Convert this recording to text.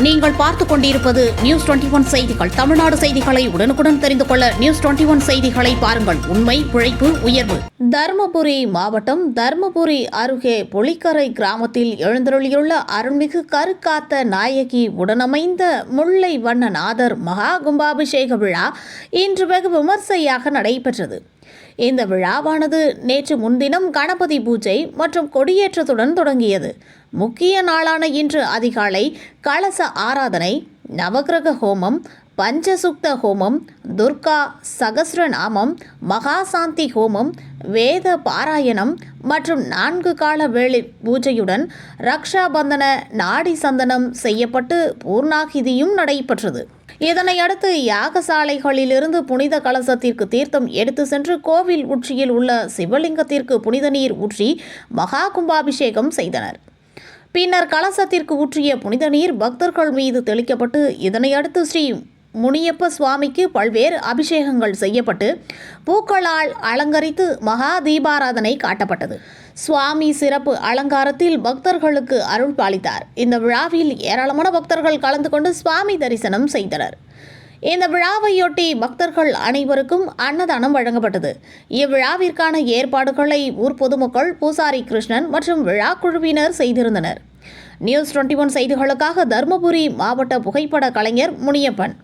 நீங்கள் பார்த்துக் கொண்டிருப்பது நியூஸ் டுவெண்டி ஒன் செய்திகள். தமிழ்நாடு செய்திகளை உடனுக்குடன் தெரிந்து கொள்ள நியூஸ் டுவெண்டி ஒன் செய்திகளை பாருங்கள். உண்மை உழைப்பு உயர்வு. தருமபுரி மாவட்டம் தருமபுரி அருகே புலிக்கரை கிராமத்தில் எழுந்தருளியுள்ள அருள்மிகு கருக்காத்த நாயகி உடனமைந்த முல்லை வண்ணநாதர் மகா கும்பாபிஷேக விழா இன்று வெகு விமர்சையாக நடைபெற்றது. இந்த விழாவானது நேற்று முன்தினம் கணபதி பூஜை மற்றும் கொடியேற்றத்துடன் தொடங்கியது. முக்கிய நாளான இன்று அதிகாலை கலச ஆராதனை நவக்கிரக ஹோமம் பஞ்சசுக்த ஹோமம் துர்கா சகசிரநாமம் மகாசாந்தி ஹோமம் வேத பாராயணம் மற்றும் நான்கு கால வேளை பூஜையுடன் ரக்ஷாபந்தன நாடி சந்தனம் செய்யப்பட்டு பூர்ணாகிதியும் நடைபெற்றது. இதனை அடுத்து யாகசாலைகளிலிருந்து புனித கலசத்திற்கு தீர்த்தம் எடுத்து சென்று கோவில் உச்சியில் உள்ள சிவலிங்கத்திற்கு புனித நீர் ஊற்றி மகா கும்பாபிஷேகம் செய்தனர். பின்னர் கலசத்திற்கு ஊற்றிய புனித நீர் பக்தர்கள் மீது தெளிக்கப்பட்டு இதனை அடுத்து ஸ்ரீ முனியப்ப சுவாமிக்கு பல்வேறு அபிஷேகங்கள் செய்யப்பட்டு பூக்களால் அலங்கரித்து மகா தீபாராதனை காட்டப்பட்டது. சுவாமி சிறப்பு அலங்காரத்தில் பக்தர்களுக்கு அருள் பாலித்தார். இந்த விழாவில் ஏராளமான பக்தர்கள் கலந்து கொண்டு சுவாமி தரிசனம் செய்தனர். இந்த விழாவையொட்டி பக்தர்கள் அனைவருக்கும் அன்னதானம் வழங்கப்பட்டது. இவ்விழாவிற்கான ஏற்பாடுகளை ஊர் பொதுமக்கள் பூசாரி கிருஷ்ணன் மற்றும் விழா குழுவினர் செய்திருந்தனர். நியூஸ் டுவெண்ட்டி ஒன் செய்திகளுக்காக தருமபுரி மாவட்ட புகைப்பட கலைஞர் முனியப்பன்.